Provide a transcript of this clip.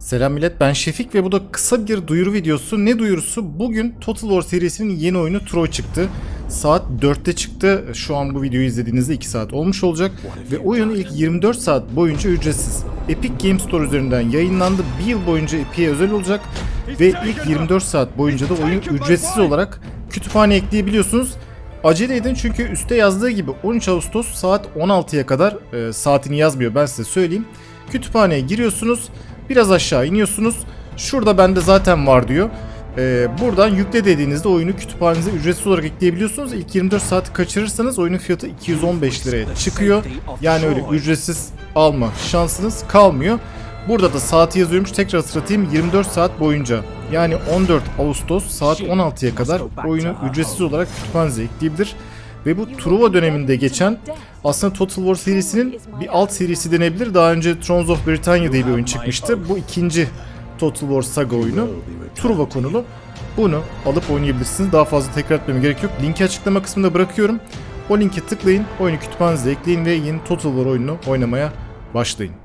Selam millet ben Şefik ve bu da kısa bir duyuru videosu. Ne duyurusu? Bugün Total War serisinin yeni oyunu Troy çıktı. Saat 4'te çıktı. Şu an bu videoyu izlediğinizde 2 saat olmuş olacak. Ve oyun ilk 24 saat boyunca ücretsiz. Epic Game Store üzerinden yayınlandı. Bir yıl boyunca Epic'e özel olacak. Ve ilk 24 saat boyunca da oyun ücretsiz olarak kütüphane ekleyebiliyorsunuz. Acele edin çünkü üstte yazdığı gibi 13 Ağustos saat 16'ya kadar e, saatini yazmıyor ben size söyleyeyim. Kütüphaneye giriyorsunuz. Biraz aşağı iniyorsunuz. Şurada bende zaten var diyor. E, buradan yükle dediğinizde oyunu kütüphanenize ücretsiz olarak ekleyebiliyorsunuz. İlk 24 saati kaçırırsanız oyunun fiyatı 215 liraya çıkıyor. Yani öyle ücretsiz alma şansınız kalmıyor. Burada da saati yazıyormuş. Tekrar hatırlatayım 24 saat boyunca. Yani 14 Ağustos saat 16'ya kadar oyunu ücretsiz olarak kütüphanenize ekleyebilir. Ve bu Truva döneminde geçen aslında Total War serisinin bir alt serisi denebilir. Daha önce Thrones of Britannia diye bir oyun çıkmıştı. Bu ikinci Total War Saga oyunu. Truva konulu. Bunu alıp oynayabilirsiniz. Daha fazla tekrar etmeme gerek yok. Linki açıklama kısmında bırakıyorum. O linke tıklayın, oyunu kütüphanenize ekleyin ve yeni Total War oyununu oynamaya başlayın.